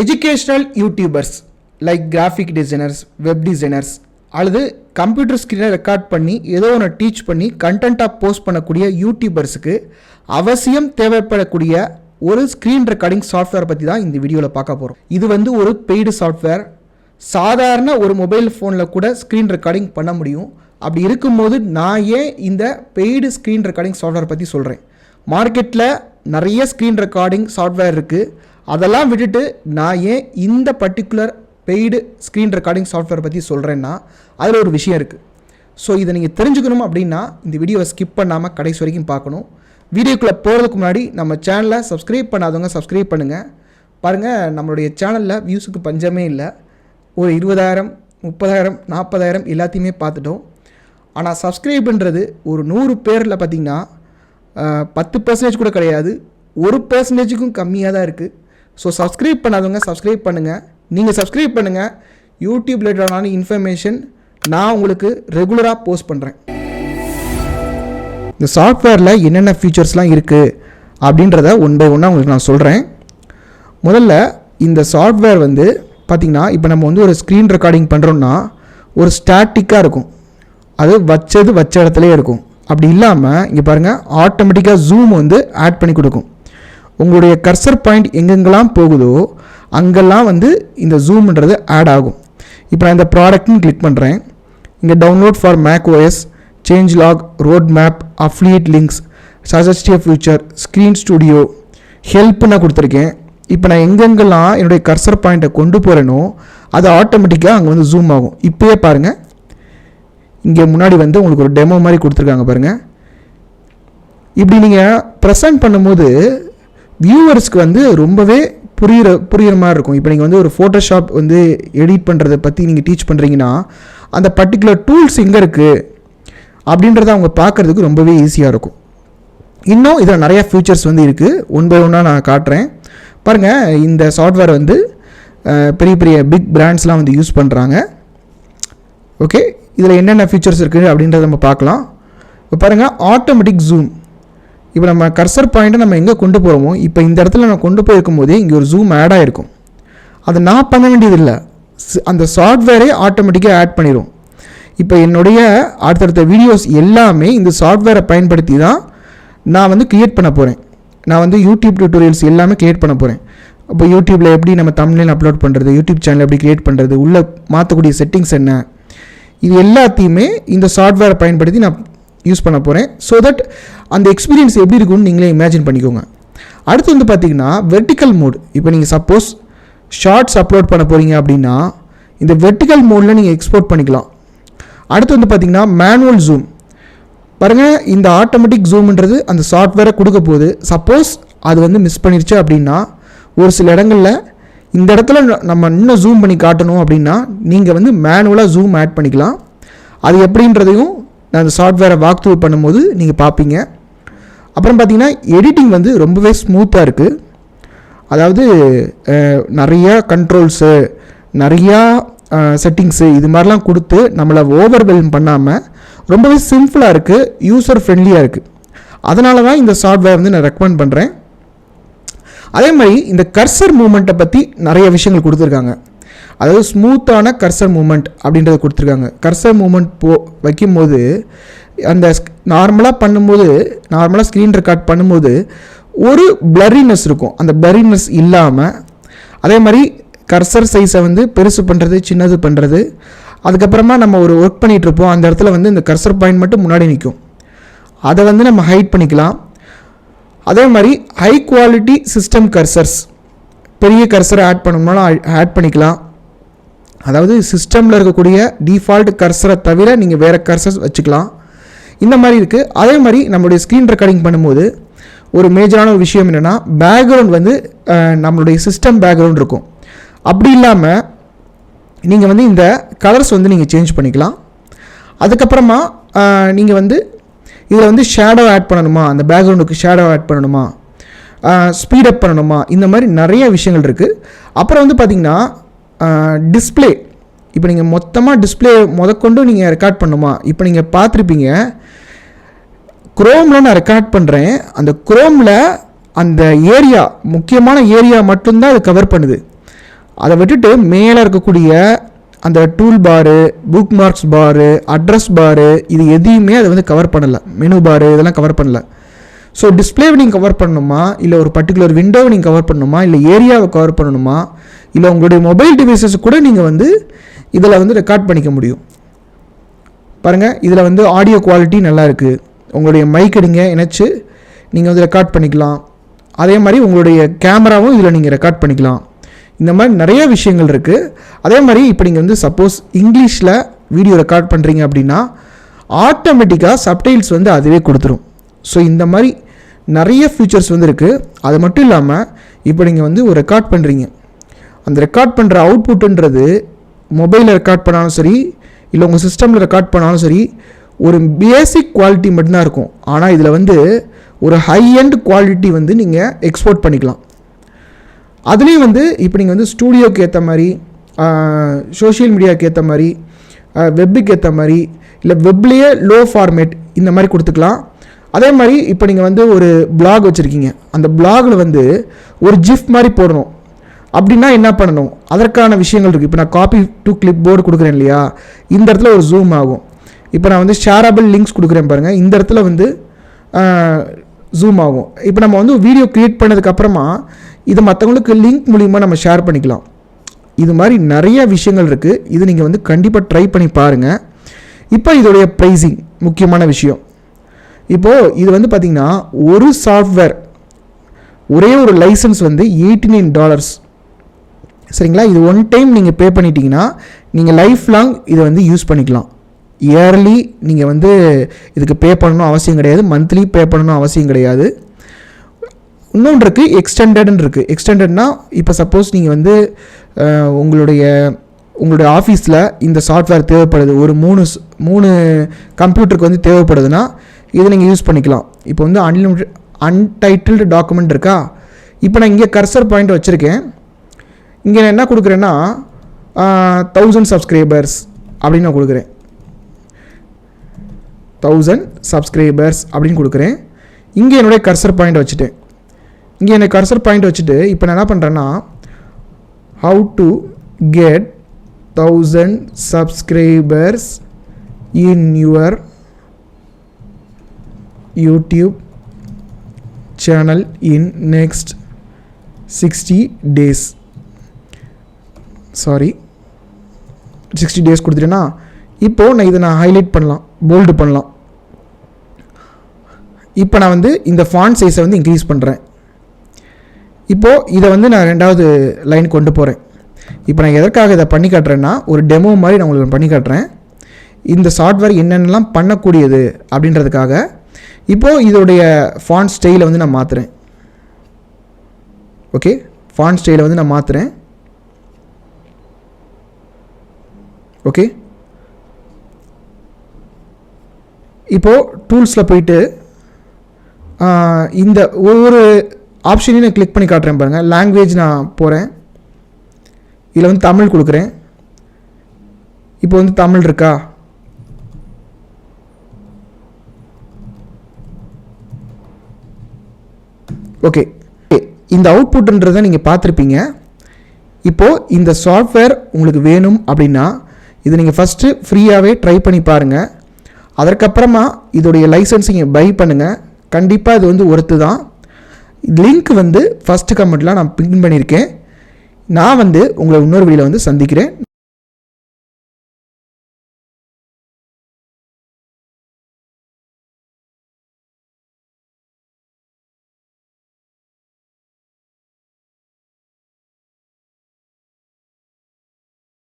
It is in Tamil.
Educational YouTubers like graphic designers web designers அல்லது கம்ப்யூட்டர் ஸ்க்ரீனை ரெக்கார்ட் பண்ணி ஏதோ ஒன்று டீச் பண்ணி கண்டென்ட்டாக போஸ்ட் பண்ணக்கூடிய யூடியூபர்ஸுக்கு அவசியம் தேவைப்படக்கூடிய ஒரு ஸ்க்ரீன் ரெக்கார்டிங் சாஃப்ட்வேர் பற்றி தான் இந்த வீடியோவில் பார்க்க போகிறோம் இது வந்து ஒரு பெய்டு சாஃப்ட்வேர் சாதாரண ஒரு மொபைல் ஃபோனில் கூட ஸ்க்ரீன் ரெக்கார்டிங் பண்ண முடியும். அப்படி இருக்கும்போது நான் ஏன் இந்த பெய்டு ஸ்க்ரீன் ரெக்கார்டிங் சாஃப்ட்வேர் பற்றி சொல்கிறேன் மார்க்கெட்டில் நிறைய ஸ்க்ரீன் ரெக்கார்டிங் சாஃப்ட்வேர் இருக்குது அதெல்லாம் விட்டுட்டு நான் ஏன் இந்த particular paid screen recording software பற்றி சொல்கிறேன்னா அதில் ஒரு விஷயம் இருக்குது ஸோ இதை நீங்கள் தெரிஞ்சுக்கணும் அப்படின்னா இந்த வீடியோவை ஸ்கிப் பண்ணாமல் கடைசி வரைக்கும் பார்க்கணும். வீடியோக்குள்ளே போகிறதுக்கு முன்னாடி நம்ம சேனலை சப்ஸ்கிரைப் பண்ணாதவங்க சப்ஸ்கிரைப் பண்ணுங்கள் பாருங்கள் நம்மளுடைய சேனலில் வியூஸுக்கு பஞ்சமே இல்லை. ஒரு இருபதாயிரம் முப்பதாயிரம் நாற்பதாயிரம் எல்லாத்தையுமே பார்த்துட்டோம். ஆனால் சப்ஸ்கிரைப்ன்றது ஒரு நூறு பேரில் பார்த்திங்கன்னா பத்து பர்சன்டேஜ் கூட கிடையாது. ஒரு பர்சன்டேஜுக்கும் கம்மியாக தான் இருக்குது ஸோ சப்ஸ்கிரைப் பண்ணாதவங்க சப்ஸ்கிரைப் பண்ணுங்கள் நீங்கள் சப்ஸ்கிரைப் பண்ணுங்கள் யூடியூப் ரிலேட்டடான இன்ஃபர்மேஷன் நான் உங்களுக்கு ரெகுலராக போஸ்ட் பண்ணுறேன் இந்த சாஃப்ட்வேரில் என்னென்ன ஃபீச்சர்ஸ்லாம் இருக்குது அப்படின்றத ஒன் பை ஒன்னாக உங்களுக்கு நான் சொல்கிறேன் முதல்ல இந்த சாஃப்ட்வேர் வந்து பார்த்திங்கன்னா இப்போ நம்ம வந்து ஒரு ஸ்க்ரீன் ரெக்கார்டிங் பண்ணுறோம்னா ஒரு ஸ்டாட்டிக்காக இருக்கும். அது வச்சது வச்ச இடத்துலயே இருக்கும். அப்படி இல்லாமல் இங்கே பாருங்கள் ஆட்டோமேட்டிக்காக ஜூம் வந்து ஆட் பண்ணி கொடுக்கும். உங்களுடைய கர்சர் பாயிண்ட் எங்கெங்கெல்லாம் போகுதோ அங்கெல்லாம் வந்து இந்த ஜூம்ன்றது ஆட் ஆகும். இப்போ நான் இந்த ப்ராடக்ட்னு கிளிக் பண்ணுறேன் இங்கே download for Mac OS change log road map affiliate links suggestive future screen studio ஹெல்ப்னு நான் கொடுத்துருக்கேன். இப்போ நான் எங்கெங்கெல்லாம் என்னுடைய கர்சர் பாயிண்ட்டை கொண்டு போகிறேனோ அது ஆட்டோமேட்டிக்காக அங்கே வந்து ஜூம் ஆகும். இப்போயே பாருங்கள் இங்கே முன்னாடி வந்து உங்களுக்கு ஒரு டெமோ மாதிரி கொடுத்துருக்காங்க பாருங்கள் இப்படி நீங்கள் ப்ரெசன்ட் பண்ணும்போது வியூவர்ஸ்க்கு வந்து ரொம்பவே புரியுற புரியிற மாதிரி இருக்கும். இப்போ நீங்கள் வந்து ஒரு ஃபோட்டோஷாப் வந்து எடிட் பண்ணுறதை பற்றி நீங்கள் டீச் பண்ணுறீங்கன்னா அந்த பர்டிகுலர் டூல்ஸ் எங்கே இருக்குது அப்படின்றத அவங்க பார்க்குறதுக்கு ரொம்பவே ஈஸியாக இருக்கும். இன்னும் இதில் நிறையா ஃபியூச்சர்ஸ் வந்து இருக்குது ஒன் பை ஒன்னாக நான் காட்டுறேன். பாருங்கள் இந்த சாஃப்ட்வேர் வந்து பெரிய பெரிய பிக் பிராண்ட்ஸ்லாம் வந்து யூஸ் பண்ணுறாங்க ஓகே இதில் என்னென்ன ஃபீச்சர்ஸ் இருக்குது அப்படின்றத நம்ம பார்க்கலாம். இப்போ பாருங்கள் ஆட்டோமேட்டிக் ஜூம் இப்போ நம்ம கர்சர் பாயிண்ட்டை நம்ம எங்கே கொண்டு போகிறோமோ இப்போ இந்த இடத்துல நான் கொண்டு போயிருக்கும் போதே இங்கே ஒரு ஜூம் ஆட் ஆகிருக்கும் அதை நான் பண்ண வேண்டியதில்லை. அந்த சாஃப்ட்வேரே ஆட்டோமேட்டிக்காக ஆட் பண்ணிடும் இப்போ என்னுடைய அடுத்தடுத்த வீடியோஸ் எல்லாமே இந்த சாஃப்ட்வேரை பயன்படுத்தி தான் நான் வந்து க்ரியேட் பண்ண போகிறேன் நான் வந்து யூடியூப் டியூட்டோரியல்ஸ் எல்லாமே க்ரியேட் பண்ண போகிறேன் இப்போ யூடியூப்பில் எப்படி நம்ம தமிழில் அப்லோட் பண்ணுறது யூடியூப் சேனல் எப்படி க்ரியேட் பண்ணுறது உள்ளே மாற்றக்கூடிய செட்டிங்ஸ் என்ன இது எல்லாத்தையுமே இந்த சாஃப்ட்வேரை பயன்படுத்தி நான் யூஸ் பண்ண போகிறேன் ஸோ தட் அந்த எக்ஸ்பீரியன்ஸ் எப்படி இருக்கும்னு நீங்களே இமேஜின் பண்ணிக்கோங்க. அடுத்து வந்து பார்த்தீங்கன்னா வெர்டிக்கல் மோட் இப்போ நீங்கள் சப்போஸ் ஷார்ட்ஸ் அப்லோட் பண்ண போகிறீங்க அப்படின்னா இந்த வெர்டிக்கல் மோடில் நீங்கள் எக்ஸ்போர்ட் பண்ணிக்கலாம். அடுத்து வந்து பார்த்தீங்கன்னா மேனுவல் ஜூம் பாருங்கள் இந்த ஆட்டோமேட்டிக் ஜூம்ன்றது அந்த சாஃப்ட்வேரை கொடுக்க போகுது. சப்போஸ் அது வந்து மிஸ் பண்ணிருச்சு அப்படின்னா ஒரு சில இடங்களில் இந்த இடத்துல நம்ம இன்னும் ஜூம் பண்ணி காட்டணும் அப்படின்னா நீங்கள் வந்து மேனுவலாக ஜூம் ஆட் பண்ணிக்கலாம். அது எப்படின்றதையும் நான் அந்த சாஃப்ட்வேரை வாக் த்ரூ பண்ணும்போது நீங்கள் பார்ப்பீங்க அப்புறம் பார்த்திங்கன்னா எடிட்டிங் வந்து ரொம்பவே ஸ்மூத்தாக இருக்குது அதாவது நிறையா கண்ட்ரோல்ஸு நிறையா செட்டிங்ஸு இது மாதிரிலாம் கொடுத்து நம்மளை ஓவர்வெல்ம் பண்ணாமல் ரொம்பவே சிம்பிளாக இருக்குது யூசர் ஃப்ரெண்ட்லியாக இருக்குது அதனால தான் இந்த சாஃப்ட்வேர் வந்து நான் ரெக்கமெண்ட் பண்ணுறேன் அதே மாதிரி இந்த கர்சர் மூமெண்ட்டை பற்றி நிறைய விஷயங்கள் கொடுத்துருக்காங்க. அதாவது ஸ்மூத்தான கர்சர் மூமெண்ட் அப்படின்றத கொடுத்துருக்காங்க. கர்சர் மூமெண்ட் போ வைக்கும்போது அந்த நார்மலாக பண்ணும்போது நார்மலாக ஸ்க்ரீன் ரெக்கார்ட் பண்ணும்போது ஒரு பிளரினஸ் இருக்கும். அந்த பிளரினஸ் இல்லாமல் அதே மாதிரி கர்சர் சைஸை வந்து பெருசு பண்ணுறது சின்னது பண்ணுறது அதுக்கப்புறமா நம்ம ஒரு ஒர்க் பண்ணிகிட்ருப்போம் அந்த இடத்துல வந்து இந்த கர்சர் பாயிண்ட் மட்டும் முன்னாடி நிற்கும். அதை வந்து நம்ம ஹைட் பண்ணிக்கலாம். அதே மாதிரி ஹை குவாலிட்டி சிஸ்டம் கர்சர்ஸ் பெரிய கர்சரை ஆட் பண்ணணும்னாலும் ஆட் பண்ணிக்கலாம். அதாவது சிஸ்டமில் இருக்கக்கூடிய டிஃபால்ட் கர்சரை தவிர நீங்கள் வேறு கர்சர்ஸ் வச்சுக்கலாம். இந்த மாதிரி இருக்குது அதே மாதிரி நம்மளுடைய ஸ்க்ரீன் ரெக்கார்டிங் பண்ணும்போது ஒரு மேஜரான ஒரு விஷயம் என்னென்னா பேக்ரவுண்ட் வந்து நம்மளுடைய சிஸ்டம் பேக்ரவுண்ட் இருக்கும். அப்படி இல்லாமல் நீங்கள் வந்து இந்த கலர்ஸ் வந்து நீங்கள் சேஞ்ச் பண்ணிக்கலாம். அதுக்கப்புறமா நீங்கள் வந்து இதில் வந்து ஷேடோ ஆட் பண்ணணுமா? அந்த பேக்ரவுண்டுக்கு ஷேடோ ஆட் பண்ணணுமா? ஸ்பீடப் பண்ணணுமா? இந்த மாதிரி நிறைய விஷயங்கள் இருக்குது அப்புறம் வந்து பார்த்திங்கன்னா டிஸ்பிளே இப்போ நீங்கள் மொத்தமாக டிஸ்ப்ளே முதற்கொண்டு நீங்கள் ரெக்கார்ட் பண்ணுமா? இப்போ நீங்கள் பார்த்துருப்பீங்க குரோமில் நான் ரெக்கார்ட் பண்ணுறேன் அந்த குரோமில் அந்த ஏரியா முக்கியமான ஏரியா மட்டும்தான் அது கவர் பண்ணுது. அதை விட்டுட்டு மேலே இருக்கக்கூடிய அந்த டூல் பாரு புக் மார்க்ஸ் பாரு அட்ரஸ் பாரு இது எதையுமே அதை வந்து கவர் பண்ணலை. மெனு பாரு இதெல்லாம் கவர் பண்ணல. ஸோ டிஸ்பிளேவை நீங்கள் கவர் பண்ணணுமா? இல்லை ஒரு பர்டிகுலர் விண்டோவை நீங்கள் கவர் பண்ணணுமா? இல்லை ஏரியாவை கவர் பண்ணணுமா? இல்லை உங்களுடைய மொபைல் டிவைசஸ் கூட நீங்கள் வந்து இதில் வந்து ரெக்கார்ட் பண்ணிக்க முடியும். பாருங்கள் இதில் வந்து ஆடியோ குவாலிட்டி நல்லா இருக்குது உங்களுடைய மைக் நீங்கள் இணைச்சு நீங்கள் வந்து ரெக்கார்ட் பண்ணிக்கலாம். அதே மாதிரி உங்களுடைய கேமராவும் இதில் நீங்கள் ரெக்கார்ட் பண்ணிக்கலாம். இந்த மாதிரி நிறைய விஷயங்கள் இருக்குது அதே மாதிரி இப்போ நீங்கள் வந்து சப்போஸ் இங்கிலீஷில் வீடியோ ரெக்கார்ட் பண்ணுறீங்க அப்படின்னா ஆட்டோமேட்டிக்காக சப்டைல்ஸ் வந்து அதுவே கொடுத்துரும். ஸோ இந்த மாதிரி நிறைய ஃபீச்சர்ஸ் வந்து இருக்குது அது மட்டும் இல்லாமல் இப்போ நீங்கள் வந்து ஒரு ரெக்கார்ட் பண்ணுறீங்க அந்த ரெக்கார்ட் பண்ணுற அவுட்புட்டுன்றது மொபைலில் ரெக்கார்ட் பண்ணாலும் சரி இல்லை உங்கள் சிஸ்டமில் ரெக்கார்ட் பண்ணாலும் சரி ஒரு பேசிக் குவாலிட்டி மட்டும்தான் இருக்கும். ஆனால் இதில் வந்து ஒரு ஹை எண்ட் குவாலிட்டி வந்து நீங்கள் எக்ஸ்போர்ட் பண்ணிக்கலாம். அதுலேயும் வந்து இப்போ நீங்கள் வந்து ஸ்டூடியோக்கு ஏற்ற மாதிரி சோஷியல் மீடியாவுக்கு ஏற்ற மாதிரி வெப்புக்கு ஏற்ற மாதிரி இல்லை வெப்லேயே லோ ஃபார்மேட் இந்த மாதிரி கொடுத்துக்கலாம். அதே மாதிரி இப்போ நீங்கள் வந்து ஒரு பிளாக் வச்சுருக்கீங்க. அந்த பிளாகில் வந்து ஒரு ஜிஃப் மாதிரி போடணும். அப்படின்னா என்ன பண்ணணும்? அதற்கான விஷயங்கள் இருக்குது இப்போ நான் காப்பி டு கிளிப் போர்டு கொடுக்குறேன் இல்லையா? இந்த இடத்துல ஒரு ஜூம் ஆகும். இப்போ நான் வந்து ஷேரபிள் லிங்க்ஸ் கொடுக்குறேன் பாருங்கள் இந்த இடத்துல வந்து ஜூம் ஆகும். இப்போ நம்ம வந்து வீடியோ க்ரியேட் பண்ணதுக்கப்புறமா இதை மற்றவங்களுக்கு லிங்க் மூலிமா நம்ம ஷேர் பண்ணிக்கலாம். இது மாதிரி நிறைய விஷயங்கள் இருக்குது இது நீங்கள் வந்து கண்டிப்பாக ட்ரை பண்ணி பாருங்கள் இப்போ இதோடைய ப்ரைஸிங் முக்கியமான விஷயம். இப்போது இது வந்து பார்த்திங்கன்னா ஒரு சாஃப்ட்வேர் ஒரே ஒரு லைசன்ஸ் வந்து எயிட்டி நைன் டாலர்ஸ் சரிங்களா? இது ஒன் டைம் நீங்கள் பே பண்ணிட்டீங்கன்னா நீங்கள் லைஃப் லாங் இதை வந்து யூஸ் பண்ணிக்கலாம். இயர்லி நீங்கள் வந்து இதுக்கு பே பண்ணணும் அவசியம் கிடையாது. மந்த்லி பே பண்ணணும் அவசியம் கிடையாது. இன்னொன்று இருக்குது எக்ஸ்டெண்டட்னு இருக்குது எக்ஸ்டெண்டட்னா இப்போ சப்போஸ் நீங்கள் வந்து உங்களுடைய உங்களுடைய ஆஃபீஸில் இந்த சாஃப்ட்வேர் தேவைப்படுது. ஒரு மூணு மூணு கம்ப்யூட்டருக்கு வந்து தேவைப்படுதுன்னா இதை நீங்கள் யூஸ் பண்ணிக்கலாம். இப்போ வந்து அன்லிமிட்டட் அன்டைட்டில்டு டாக்குமெண்ட் இருக்கா? இப்போ நான் இங்கே கர்சர் பாயிண்ட் வச்சுருக்கேன். இங்கே நான் என்ன கொடுக்குறேன்னா தௌசண்ட் சப்ஸ்கிரைபர்ஸ் அப்படின்னு நான் கொடுக்குறேன். தௌசண்ட் சப்ஸ்கிரைபர்ஸ் அப்படின்னு கொடுக்குறேன். இங்கே என்னுடைய கர்சர் பாயிண்ட் வச்சுட்டேன் இங்கே என்னை கர்சர் பாயிண்ட் வச்சுட்டு இப்போ நான் என்ன பண்ணுறேன்னா how to get thousand subscribers in your YouTube channel in next sixty days sorry sixty days கொடுத்துட்டேன்னா இப்போது நான் இதை நான் ஹைலைட் பண்ணலாம் போல்டு பண்ணலாம். இப்போ நான் வந்து இந்த ஃபாண்ட் சைஸை வந்து இன்க்ரீஸ் பண்ணுறேன் இப்போது இதை வந்து நான் ரெண்டாவது லைன் கொண்டு போகிறேன் இப்போ நான் எதற்காக இதை பண்ணி காட்டுறேன்னா ஒரு டெமோ மாதிரி நான் உங்களுக்கு பண்ணி காட்டுறேன். இந்த சாஃப்ட்வேர் என்னென்னலாம் பண்ணக்கூடியது அப்படின்றதுக்காக இப்போது இதோடைய ஃபாண்ட் ஸ்டைலை வந்து நான் மாற்றுறேன் ஓகே ஃபாண்ட் ஸ்டைலை வந்து நான் மாற்றுறேன் ஓகே இப்போது டூல்ஸில் போயிட்டு இந்த ஒவ்வொரு ஆப்ஷனையும் நான் கிளிக் பண்ணி காட்டுறேன் பாருங்கள் லாங்குவேஜ் நான் போகிறேன் இதில் வந்து தமிழ் கொடுக்குறேன். இப்போ வந்து தமிழ் இருக்கா? ஓகே. இந்த அவுட்புட்ன்றதை நீங்கள் பார்த்துருப்பீங்க. இப்போது இந்த சாஃப்ட்வேர் உங்களுக்கு வேணும் அப்படின்னா இதை நீங்கள் ஃபஸ்ட்டு ஃப்ரீயாகவே ட்ரை பண்ணி பாருங்கள் அதற்கப்புறமா இதோடைய லைசன்ஸிங்கை பை பண்ணுங்கள் கண்டிப்பாக இது வந்து ஒருத்து தான். லிங்க் வந்து ஃபஸ்ட்டு கமெண்ட்டில் நான் பின் பண்ணியிருக்கேன். நான் வந்து உங்களை இன்னொரு வீடியோவில் வந்து சந்திக்கிறேன்.